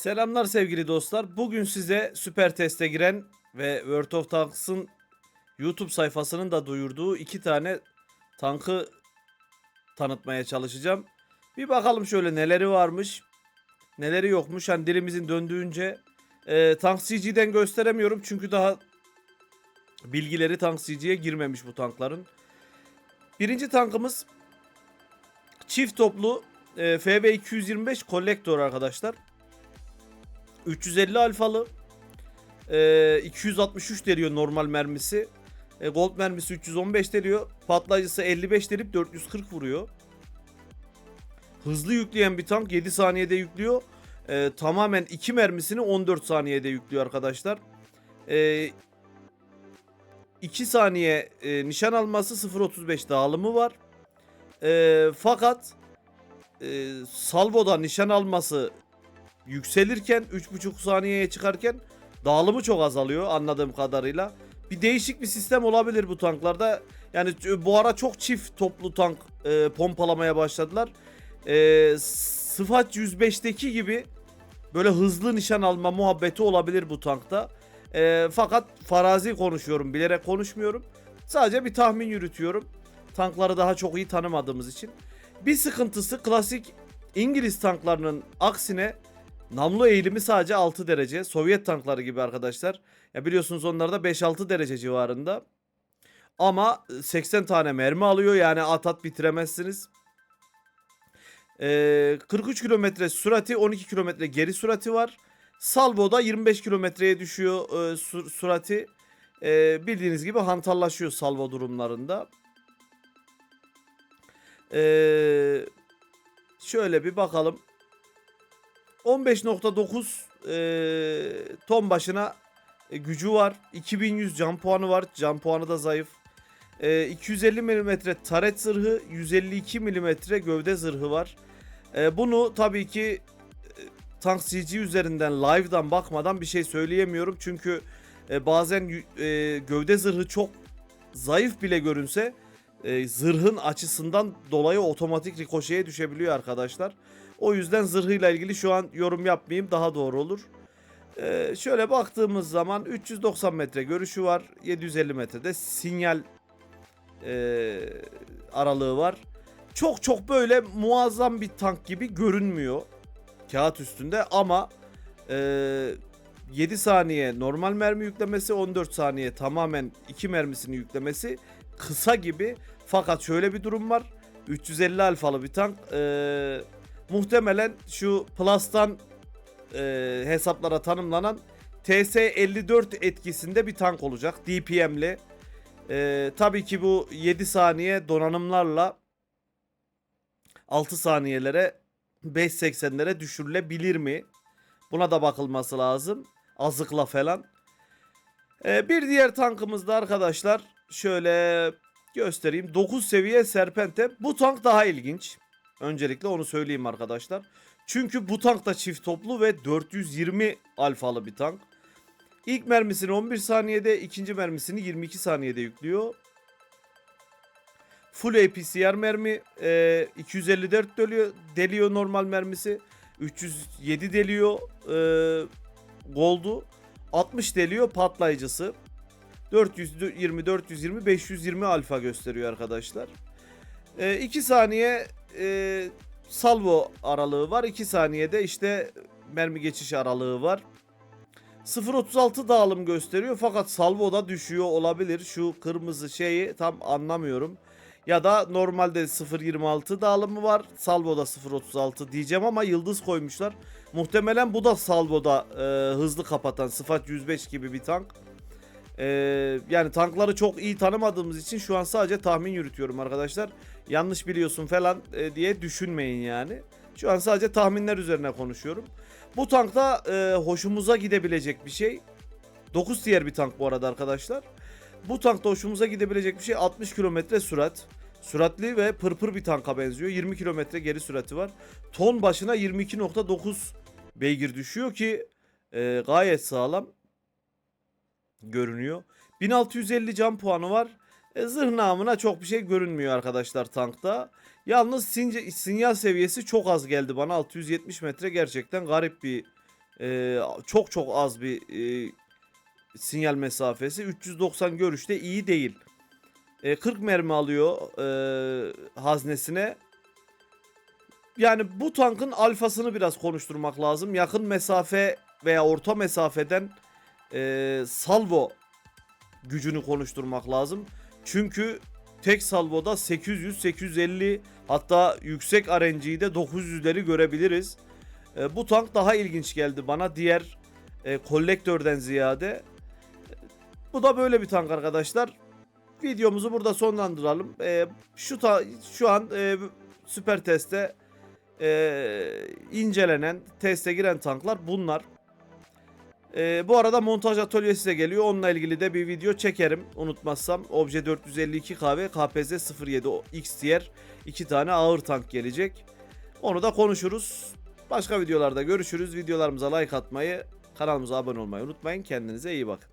Selamlar sevgili dostlar. Bugün size süper teste giren ve World of Tanks'ın YouTube sayfasının da duyurduğu iki tane tankı tanıtmaya çalışacağım. Bir bakalım şöyle neleri varmış, neleri yokmuş. Hani dilimizin döndüğünce e, Tank CG'den gösteremiyorum çünkü daha bilgileri Tank CG'ye girmemiş bu tankların. Birinci tankımız çift toplu e, FB 225 kolektör arkadaşlar. 350 alfalı. E, 263 deliyor normal mermisi. E, gold mermisi 315 deliyor. Patlayıcısı 55 delip 440 vuruyor. Hızlı yükleyen bir tank 7 saniyede yüklüyor. E, tamamen 2 mermisini 14 saniyede yüklüyor arkadaşlar. E, 2 saniye e, nişan alması 0.35 dağılımı var. E, fakat e, salvoda nişan alması yükselirken 3.5 saniyeye çıkarken dağılımı çok azalıyor anladığım kadarıyla. Bir değişik bir sistem olabilir bu tanklarda. Yani bu ara çok çift toplu tank e, pompalamaya başladılar. E, Sıfat 105'teki gibi böyle hızlı nişan alma muhabbeti olabilir bu tankta. E, fakat farazi konuşuyorum bilerek konuşmuyorum. Sadece bir tahmin yürütüyorum. Tankları daha çok iyi tanımadığımız için. Bir sıkıntısı klasik İngiliz tanklarının aksine namlu eğilimi sadece 6 derece. Sovyet tankları gibi arkadaşlar. Ya biliyorsunuz onlar da 5-6 derece civarında. Ama 80 tane mermi alıyor yani at at bitiremezsiniz. Ee, 43 kilometre sürati 12 kilometre geri sürati var. Salvo'da 25 kilometreye düşüyor e, sur- sürati. Ee, bildiğiniz gibi hantallaşıyor salvo durumlarında. Ee, şöyle bir bakalım. 15.9 e, ton başına e, gücü var. 2100 can puanı var. Can puanı da zayıf. E, 250 mm taret zırhı, 152 mm gövde zırhı var. E, bunu tabii ki e, Tank CG üzerinden live'dan bakmadan bir şey söyleyemiyorum. Çünkü e, bazen e, gövde zırhı çok zayıf bile görünse e, zırhın açısından dolayı otomatik rikoşeye düşebiliyor arkadaşlar. O yüzden zırhıyla ilgili şu an yorum yapmayayım daha doğru olur. Ee, şöyle baktığımız zaman 390 metre görüşü var. 750 metrede sinyal e, aralığı var. Çok çok böyle muazzam bir tank gibi görünmüyor kağıt üstünde ama e, 7 saniye normal mermi yüklemesi 14 saniye tamamen 2 mermisini yüklemesi kısa gibi fakat şöyle bir durum var 350 alfalı bir tank e, muhtemelen şu Plus'tan e, hesaplara tanımlanan TS54 etkisinde bir tank olacak DPM'li. E, tabii ki bu 7 saniye donanımlarla 6 saniyelere 5.80'lere düşürülebilir mi? Buna da bakılması lazım. Azıkla falan. E, bir diğer tankımız da arkadaşlar şöyle göstereyim. 9 seviye Serpente. Bu tank daha ilginç. Öncelikle onu söyleyeyim arkadaşlar. Çünkü bu tank da çift toplu ve 420 alfalı bir tank. İlk mermisini 11 saniyede, ikinci mermisini 22 saniyede yüklüyor. Full APCR mermi, e, 254 deliyor, deliyor normal mermisi. 307 deliyor e, Gold'u. 60 deliyor patlayıcısı. 420, 420, 520 alfa gösteriyor arkadaşlar. 2 saniye e, salvo aralığı var. 2 saniyede işte mermi geçiş aralığı var. 0.36 dağılım gösteriyor fakat salvo da düşüyor olabilir. Şu kırmızı şeyi tam anlamıyorum. Ya da normalde 0.26 dağılımı var. Salvo'da 0.36 diyeceğim ama yıldız koymuşlar. Muhtemelen bu da salvoda e, hızlı kapatan sıfat 105 gibi bir tank. E, yani tankları çok iyi tanımadığımız için şu an sadece tahmin yürütüyorum arkadaşlar. Yanlış biliyorsun falan e, diye düşünmeyin yani. Şu an sadece tahminler üzerine konuşuyorum. Bu tankta e, hoşumuza gidebilecek bir şey. 9 tier bir tank bu arada arkadaşlar. Bu tankta hoşumuza gidebilecek bir şey 60 kilometre sürat. Süratli ve pırpır bir tanka benziyor. 20 kilometre geri sürati var. Ton başına 22.9 beygir düşüyor ki e, gayet sağlam görünüyor. 1650 can puanı var. E, zırh namına çok bir şey görünmüyor arkadaşlar tankta. Yalnız since, sinyal seviyesi çok az geldi bana. 670 metre gerçekten garip bir Ee, çok çok az bir e, sinyal mesafesi. 390 görüşte iyi değil. E, 40 mermi alıyor e, haznesine. Yani bu tankın alfasını biraz konuşturmak lazım. Yakın mesafe veya orta mesafeden e, salvo gücünü konuşturmak lazım. Çünkü tek salvoda 800, 850 hatta yüksek RNG'de 900'leri görebiliriz. E, bu tank daha ilginç geldi bana diğer e, kolektörden ziyade. Bu da böyle bir tank arkadaşlar. Videomuzu burada sonlandıralım. E, şu ta, şu an e, süper teste e, incelenen, teste giren tanklar bunlar. E, bu arada montaj atölyesi de geliyor. Onunla ilgili de bir video çekerim. Unutmazsam Obje 452K ve KPZ 07 X tier iki tane ağır tank gelecek. Onu da konuşuruz. Başka videolarda görüşürüz. Videolarımıza like atmayı, kanalımıza abone olmayı unutmayın. Kendinize iyi bakın.